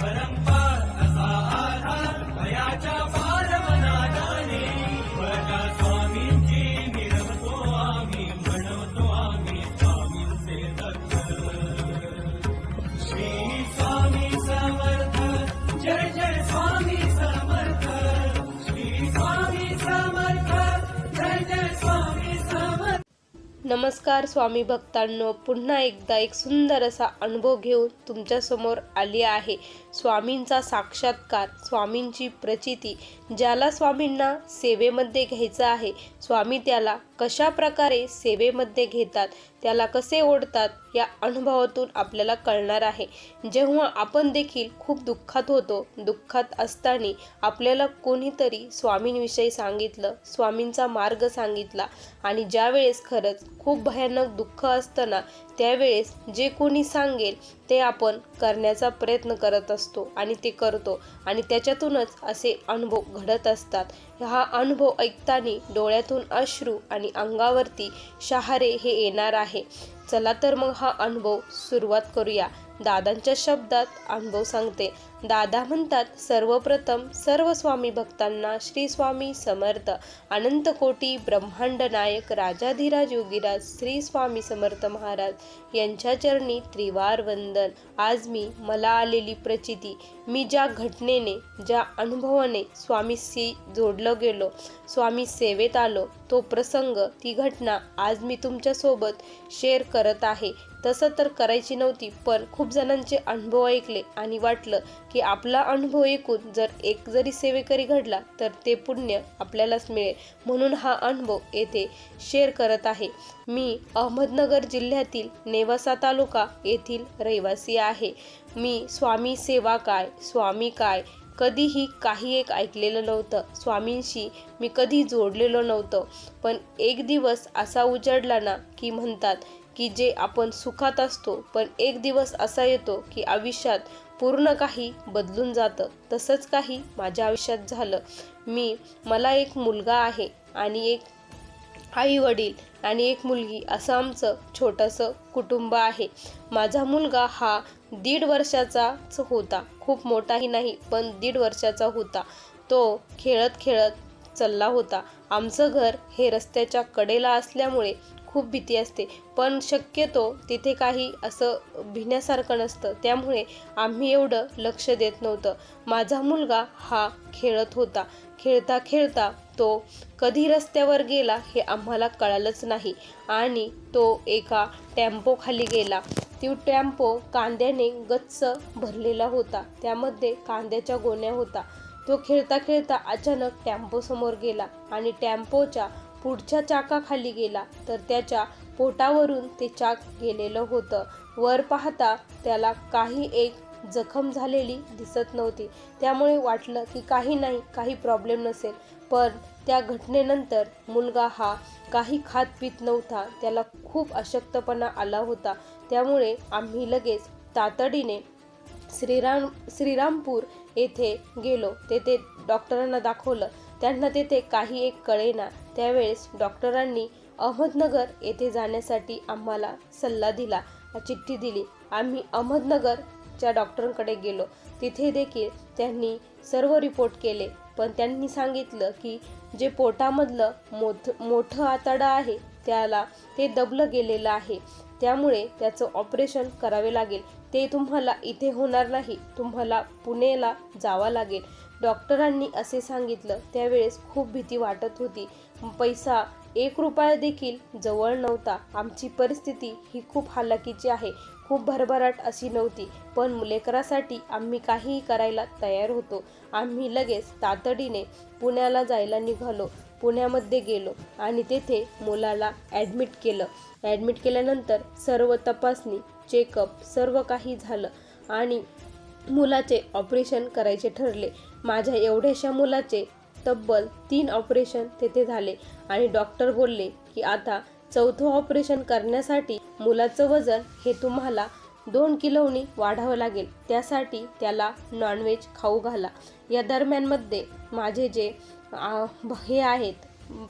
परंपार नमस्कार स्वामी भक्तांनो पुन्हा एकदा एक सुंदर असा अनुभव घेऊन तुमच्यासमोर आली आहे. स्वामींचा साक्षात्कार स्वामींची प्रचिती ज्याला स्वामींना सेवेमध्ये घ्यायचं आहे स्वामी त्याला कशा प्रकारे सेवेमध्ये घेतात त्याला कसे ओढतात या अनुभवातून आपल्याला कळणार आहे. जेव्हा आपण देखील खूप दुःखात होतो दुःखात असताना आपल्याला कोणीतरी स्वामींविषयी सांगितलं स्वामींचा मार्ग सांगितला आणि ज्यावेळेस खरंच खूप भयानक दुःख असताना त्यावेळेस जे कोणी सांगेल ते आपण करण्याचा प्रयत्न करत असतो आणि ते करतो आणि त्याच्यातूनच असे अनुभव घडत असतात. हा अनुभव ऐकताना डोळ्यातून अश्रू आणि अंगावरती शहारे हे येणार आहे. चला तर मग हा अनुभव सुरुवात करूया. दादांच्या शब्दात अनुभव सांगते. दादा म्हणतात सर्वप्रथम सर्व स्वामी भक्तांना श्री स्वामी समर्थ अनंत कोटी ब्रह्मांड नायक राजाधिराज योगीराज श्री स्वामी समर्थ महाराज यांच्या चरणी त्रिवार वंदन. आज मी मला आलेली प्रचिती मी ज्या घटनेने ज्या अनुभवाने स्वामीशी जोडलं गेलो स्वामी सेवेत आलो तो प्रसंग ती घटना आज मी तुमच्यासोबत शेअर करत आहे. तसं तर करायची नव्हती पण खूप जणांचे अनुभव ऐकले आणि वाटलं की आपला अनुभव ऐकून जर एक जरी सेवेकरी घडला तर ते पुण्य आपल्यालाच मिळेल म्हणून हा अनुभव येथे शेअर करत आहे. मी अहमदनगर जिल्ह्यातील नेवासा तालुका येथील रहिवासी आहे. मी स्वामी सेवा काय स्वामी काय कधीही काही एक ऐकलेलं नव्हतं. स्वामींशी मी कधी जोडलेलो नव्हतं. पण एक दिवस असा उजडला ना की म्हणतात की जे आपण सुखात असतो पण एक दिवस असा येतो की आयुष्यात पूर्ण काही बदलून जातं. तसंच काही माझ्या आयुष्यात झालं. मी मला एक मुलगा आहे आणि एक आई वडील आणि एक मुलगी असं आमचं छोटंसं कुटुंब आहे. माझा मुलगा हा दीड वर्षाचाच होता. खूप मोठाही नाही पण दीड वर्षाचा होता. तो खेळत खेळत चालला होता. आमचं घर हे रस्त्याच्या कडेला असल्यामुळे खूप भीती असते. पण शक्यतो तिथे काही असं भिण्यासारखं नसतं. त्यामुळे आम्ही एवढं लक्ष देत नव्हतं. माझा मुलगा हा खेळत होता. खेळता खेळता तो कधी रस्त्यावर गेला हे आम्हाला कळालंच नाही. आणि तो एका टॅम्पोखाली गेला. ती टॅम्पो कांद्याने गच्च भरलेला होता. त्यामध्ये कांद्याच्या गोण्या होता तो खेळता खेळता अचानक टॅम्पोसमोर गेला आणि टॅम्पोच्या पुढच्या चाकाखाली गेला तर त्याच्या पोटावरून ते चाक गेलेलं होतं. वर पाहता त्याला काही एक जखम झालेली दिसत नव्हती. त्यामुळे वाटलं की काही नाही काही प्रॉब्लेम नसेल. पण त्या घटनेनंतर मुलगा हा काही खात पित नव्हता. त्याला खूप अशक्तपणा आला होता. त्यामुळे आम्ही लगेच तातडीने श्रीराम श्रीरामपूर येथे गेलो. तेथे डॉक्टरांना दाखवलं. त्यांना तेथे काही एक कळेना त्यावेळेस डॉक्टरांनी अहमदनगर येथे जाण्यासाठी आम्हाला सल्ला दिला चिठ्ठी दिली. आम्ही अहमदनगरच्या डॉक्टरांकडे गेलो. तिथे देखील त्यांनी सर्व रिपोर्ट केले. पण त्यांनी सांगितलं की जे पोटामधलं मोठ मोठं आतडं आहे त्याला ते दबलं गेलेलं आहे. त्यामुळे त्याचं ऑपरेशन करावे लागेल. ते तुम्हाला इथे होणार नाही. तुम्हाला पुणेला जावं लागेल. डॉक्टरांनी असे सांगितलं. त्यावेळेस खूप भीती वाटत होती. पैसा एक रुपया देखील जवळ नव्हता. आमची परिस्थिती ही खूप हालाकीची आहे. खूप भरभराट अशी नव्हती. पण लेकरासाठी आम्ही काहीही करायला तयार होतो. आम्ही लगेच तातडीने पुण्याला जायला निघालो. पुण्यामध्ये गेलो आणि तेथे मुलाला ॲडमिट केलं. ॲडमिट केल्यानंतर सर्व तपासणी चेकअप सर्व काही झालं आणि मुलाचे ऑपरेशन करायचे ठरले. माझ्या एवढ्याशा मुलाचे तब्बल तीन ऑपरेशन तेथे झाले आणि डॉक्टर बोलले की आता चौथं ऑपरेशन करण्यासाठी मुलाचं वजन हे तुम्हाला दोन किलोनी वाढावं लागेल. त्यासाठी त्याला नॉनव्हेज खाऊ घाला. या दरम्यानमध्ये माझे जे हे आहेत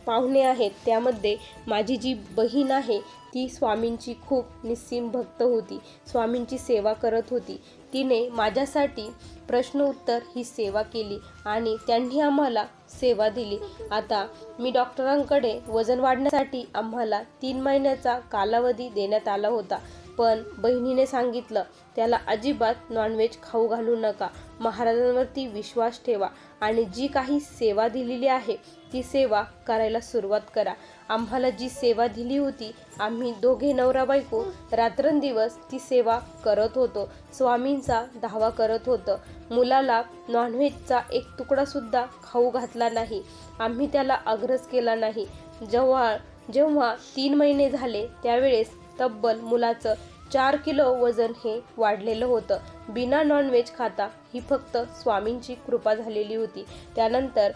पाहुणे आहेत त्यामध्ये माझी जी बहीण आहे ती स्वामींची खूप निस्सीम भक्त होती स्वामींची सेवा करत होती. तिने माझ्यासाठी प्रश्न उत्तर ही सेवा केली आणि त्यांनी आम्हाला सेवा दिली. आता मी डॉक्टरांकडे वजन वाढण्यासाठी आम्हाला तीन महिन्याचा कालावधी देण्यात आला होता. पण बहिणीने सांगितलं त्याला अजिबात नॉनव्हेज खाऊ घालू नका. महाराजांवरती विश्वास ठेवा आणि जी काही सेवा दिलेली आहे ती सेवा करायला सुरुवात करा. आम्हाला जी सेवा दिली होती आम्ही दोघे नवरा बायको रात्रंदिवस ती सेवा करत होतो. स्वामींचा धावा करत होतं. मुलाला नॉनव्हेजचा एक तुकडासुद्धा खाऊ घातला नाही. आम्ही त्याला अग्रस केला नाही. जेव्हा जेव्हा तीन महिने झाले त्यावेळेस तब्बल मुलाचं चार किलो वजन हे वाढलेलं होतं. बिना नॉनव्हेज खाता ही फक्त स्वामींची कृपा झालेली होती. त्यानंतर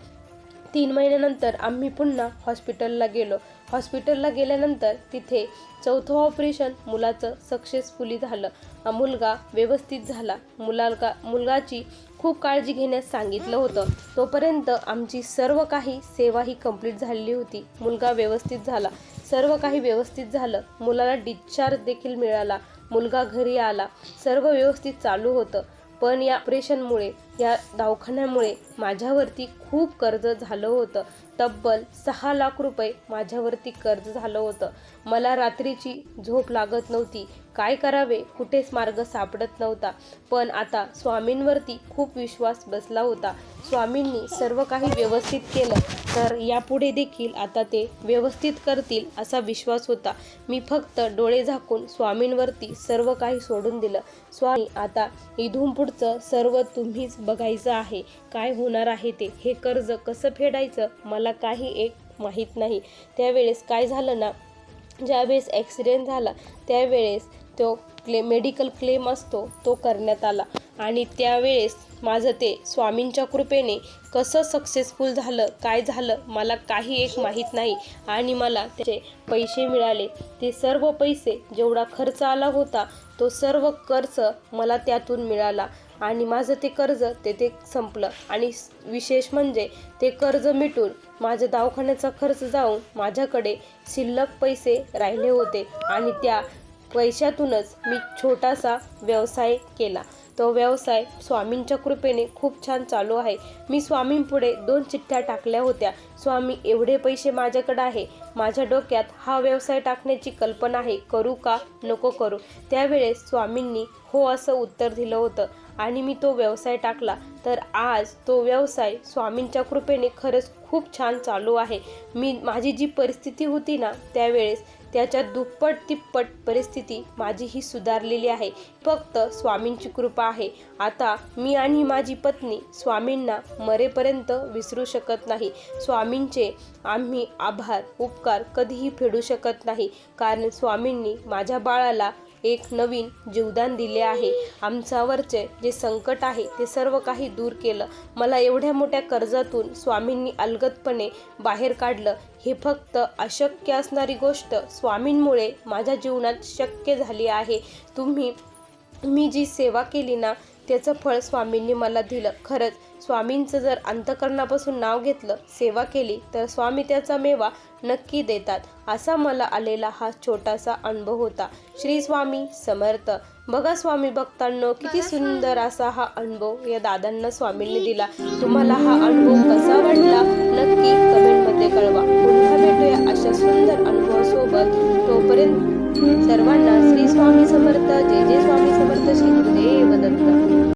तीन महिन्यानंतर आम्ही पुन्हा हॉस्पिटलला गेलो. हॉस्पिटलला गेल्यानंतर तिथे चौथं ऑपरेशन मुलाचं सक्सेसफुली झालं. मुलगा व्यवस्थित झाला. मुलाला मुलगाची खूप काळजी घेण्यास सांगितलं होतं. तोपर्यंत आमची सर्व काही सेवा ही कंप्लीट झालेली होती. मुलगा व्यवस्थित झाला. सर्व काही व्यवस्थित झालं. मुलाला डिस्चार्ज देखील मिळाला. मुलगा घरी आला. सर्व व्यवस्थित चालू होतं. पण या ऑपरेशनमुळे या दवाखान्यामुळे माझ्यावरती खूप कर्ज झालं होतं. तब्बल सहा लाख रुपये माझ्यावरती कर्ज झालं होतं. मला रात्रीची झोप लागत नव्हती. काय करावे? कुठेच मार्ग सापडत नव्हता. पण आता स्वामींवरती खूप विश्वास बसला होता. स्वामींनी सर्व काही व्यवस्थित केलं तर यापुढे देखील आता ते व्यवस्थित करतील असा विश्वास होता. मी फक्त डोळे झाकून स्वामींवरती सर्व काही सोडून दिलं. स्वामी आता इथून पुढचं सर्व तुम्हीच बघायचं आहे. काय होणार आहे ते? हे कर्ज कसं फेडायचं? मला काही एक माहीत नाही. त्यावेळेस काय झालं ना? ज्यावेळेस ॲक्सिडेंट झाला त्यावेळेस तो क्ले मेडिकल क्लेम असतो तो करण्यात आला. आणि त्यावेळेस माझं ते स्वामींच्या कृपेने कसं सक्सेसफुल झालं काय झालं मला काही एक माहीत नाही. आणि मला त्याचे पैसे मिळाले. ते सर्व पैसे जेवढा खर्च आला होता तो सर्व खर्च मला त्यातून मिळाला. आणि माझं ते कर्ज तेथे संपलं. आणि विशेष म्हणजे ते कर्ज मिटून माझ्या दवाखान्याचा खर्च जाऊन माझ्याकडे शिल्लक पैसे राहिले होते आणि त्या पैशातूनच मी छोटासा व्यवसाय केला. तो व्यवसाय स्वामींच्या कृपेने खूप छान चालू आहे. मी स्वामींपुढे दोन चिठ्ठ्या टाकल्या होत्या. स्वामी एवढे पैसे माझ्याकडे आहे. माझ्या डोक्यात हा व्यवसाय टाकण्याची कल्पना आहे. करू का? नको करू. त्यावेळेस स्वामींनी हो असं उत्तर दिलं होतं आणि मी तो व्यवसाय टाकला. तर आज तो व्यवसाय स्वामींच्या कृपेने खरंच खूप छान चालू आहे. मी माझी जी परिस्थिती होती ना त्यावेळेस त्याच्या दुप्पट तिप्पट परिस्थिती माझी ही सुधारलेली आहे. फक्त स्वामींची कृपा आहे. आता मी आणि माझी पत्नी स्वामींना मरेपर्यंत विसरू शकत नाही. स्वामींचे आम्ही आभार उपकार कधीही फेडू शकत नाही. कारण स्वामींनी माझ्या बाळाला एक नवीन जीवदान दिले आहे. आमच्यावरचे जे संकट आहे ते सर्व काही दूर केलं. मला एवढ्या मोठ्या कर्जातून स्वामींनी अलगतपणे बाहेर काढलं. हे फक्त अशक्य असणारी गोष्ट स्वामींमुळे माझ्या जीवनात शक्य झाली आहे. तुम्ही मी जी सेवा केली ना त्याचं फळ स्वामींनी मला दिलं. खरंच स्वामींचं जर अंतकरणापासून नाव घेतलं सेवा केली तर स्वामी त्याचा मेवा नक्की देतात. असा मला आलेला हा छोटासा अनुभव होता. श्री स्वामी समर्थ. बघा स्वामी भक्तांनो किती सुंदर असा हा अनुभव या दादांना स्वामींनी दिला. तुम्हाला हा अनुभव कसा वाटला? नक्की कमेंटमध्ये कळवा. पुन्हा भेटूया अशा सुंदर अनुभवासोबत. तोपर्यंत सर्वांना श्री स्वामी समर्थ जय जय स्वामी समर्थ श्री